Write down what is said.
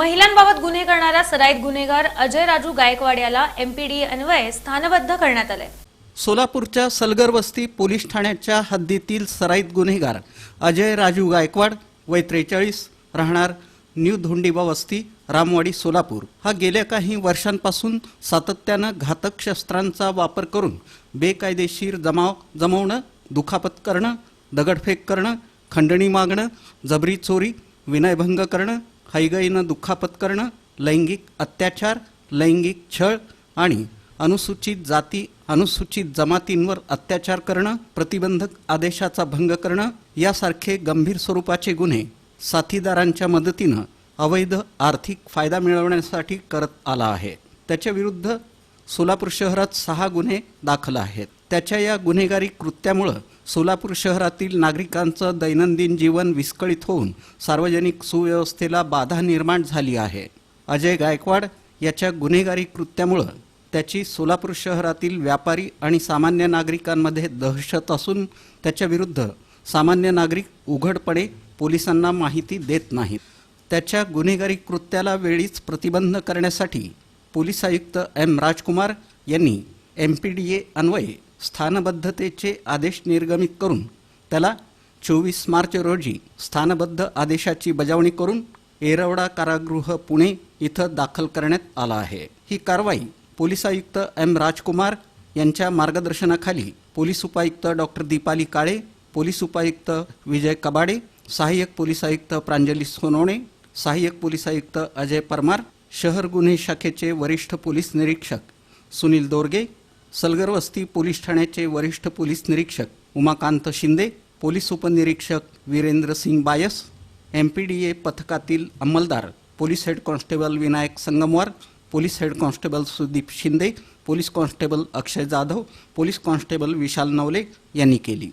महिलांबाबत गुन्हे करणारा सराईत गुन्हेगार अजय राजू गायकवाड याला एमपीडी अन्वये स्थानबद्ध करण्यात आले सोलापूरच्या सलगर वस्ती पोलीस ठाण्याच्या हद्दीतील सराईत गुन्हेगार अजय राजू गायकवाड वय त्रेचाळीस राहणार न्यू धोंडीबा वस्ती रामवाडी सोलापूर. हा गेल्या काही वर्षांपासून सातत्यानं घातक शस्त्रांचा वापर करून बेकायदेशीर जमाव जमवणं दुखापत करणं दगडफेक करणं खंडणी मागणं जबरी चोरी विनयभंग करणं हैगईनं दुखापत करणं लैंगिक अत्याचार लैंगिक छळ आणि अनुसूचित जाती अनुसूचित जमातींवर अत्याचार करणं प्रतिबंधक आदेशाचा भंग करणं यासारखे गंभीर स्वरूपाचे गुन्हे साथीदारांच्या मदतीनं अवैध आर्थिक फायदा मिळवण्यासाठी करत आला आहे. त्याच्या विरुद्ध सोलापूर शहरात सहा गुन्हे दाखल आहेत. त्याच्या या गुन्हेगारी कृत्यामुळं सोलापूर शहरातील नागरिकांचं दैनंदिन जीवन विस्कळीत होऊन सार्वजनिक सुव्यवस्थेला बाधा निर्माण झाली आहे. अजय गायकवाड याच्या गुन्हेगारी कृत्यामुळं त्याची सोलापूर शहरातील व्यापारी आणि सामान्य नागरिकांमध्ये दहशत असून त्याच्या विरुद्ध सामान्य नागरिक उघडपणे पोलिसांना माहिती देत नाहीत. त्याच्या गुन्हेगारी कृत्याला वेळीच प्रतिबंध करण्यासाठी पोलीस आयुक्त एम राजकुमार यांनी एम पी डी ए अन्वये स्थानबद्धतेचे आदेश निर्गमित करून त्याला चोवीस मार्च रोजी स्थानबद्ध आदेशाची बजावणी करून येरवडा कारागृह पुणे इथं दाखल करण्यात आला आहे. ही कारवाई पोलीस आयुक्त एम राजकुमार यांच्या मार्गदर्शनाखाली पोलीस उपायुक्त डॉक्टर दीपाली काळे पोलीस उपायुक्त विजय कबाडे सहाय्यक पोलीस आयुक्त प्रांजली सोनवणे सहाय्यक पोलीस आयुक्त अजय परमार शहर गुन्हे शाखेचे वरिष्ठ पोलीस निरीक्षक सुनील दोरगे सलगरवस्ती पोलीस ठाण्याचे वरिष्ठ पोलीस निरीक्षक उमाकांत शिंदे पोलीस उपनिरीक्षक Virendra Singh Bais M P D A पथकातील अंमलदार police head constable Vinayak Sangamwar police head constable Sudeep Shinde police constable Akshay Jadhav police constable Vishal Navale यांनी केली.